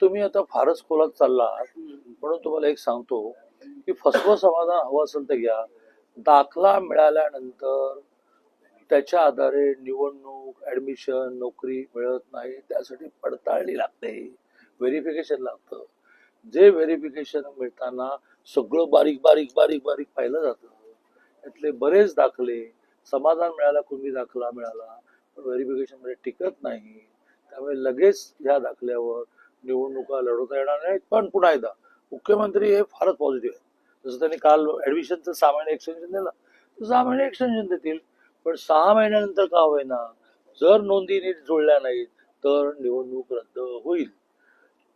तुम्ही आता फारच खोलात चालला म्हणून तुम्हाला एक सांगतो की फसवं समाधान हवं असेल तर घ्या. दाखला मिळाल्यानंतर त्याच्या आधारे निवडणूक ऍडमिशन नोकरी मिळत नाही. त्यासाठी पडताळणी लागते. व्हेरिफिकेशन लागतं. जे व्हेरिफिकेशन मिळताना सगळं बारीक बारीक बारीक बारीक पाहिलं जातं. त्यातले बरेच दाखले समाधान मिळाला कुणबी दाखला मिळाला पण व्हेरिफिकेशनमध्ये टिकत नाही. त्यामुळे लगेच ह्या दाखल्यावर निवडणुका लढवता येणार नाहीत पण पुन्हा एकदा मुख्यमंत्री हे फारच पॉझिटिव्ह आहे जसं त्यांनी काल ऍडमिशनचं सहा महिने एक्सटेन्शन दिलं तर सहा महिने एक्सटेन्शन देतील पण सहा महिन्यानंतर का होईना जर नोंदी नीट जुळल्या नाहीत तर निवडणूक रद्द होईल.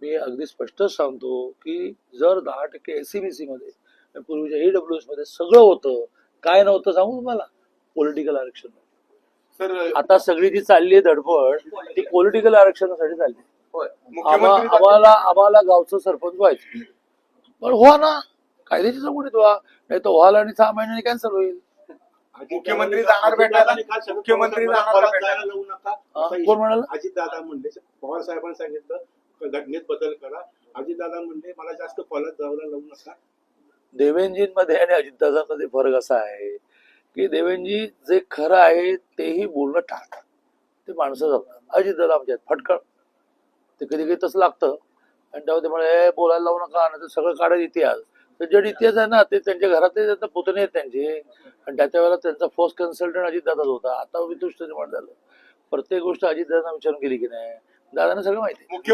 मी अगदी स्पष्टच सांगतो की जर दहा टक्के एसीबीसी मध्ये पूर्वीच्या ईडब्ल्यू एसमध्ये सगळं होतं काय नव्हतं सांगू तुम्हाला? पॉलिटिकल आरक्षण. सर आता सगळी जी चालली आहे धडपड ती पॉलिटिकल आरक्षणासाठी चालली आम्हाला आम्हाला गावचं सरपंच व्हायचं पण व्हा ना. कायद्याची चौकटीत व्हा. नाही तर व्हाल आणि सहा महिन्यांनी कॅन्सल होईल. मुख्यमंत्री जाणार भेटायला मुख्यमंत्री जाणार का भेटायला लावू नका. असा कोण म्हणाला? अजित दादा म्हणले पवार साहेबांनी सांगितलं का घटनेत बदल करा. अजित दादा म्हणले मला जास्त खोलात जायला लावू नका. देवेंजींमध्ये आणि अजितदादांमध्ये फरक असा आहे की देवेंजी जे खरं आहे तेही बोलणं टाळतात. ते माणसं जातात अजितदादा आमच्यात फटकळ. ते कधी कधी तसं लागतं. आणि तेव्हा ते म्हणे बोलायला लावू नका नाही तर सगळं काढत इतिहास. तर जे इतिहास आहे ना ते त्यांच्या घरातले त्यांचा पुतणे आहेत त्यांचे. आणि त्याच्या वेळेला त्यांचा फर्स्ट कन्सल्टंट अजितदादाच होता. आता वितुष्ट निर्माण झालं. प्रत्येक गोष्ट अजितदादांना विचारून गेली की नाही? दादांना सगळं माहिती मुख्यमंत्री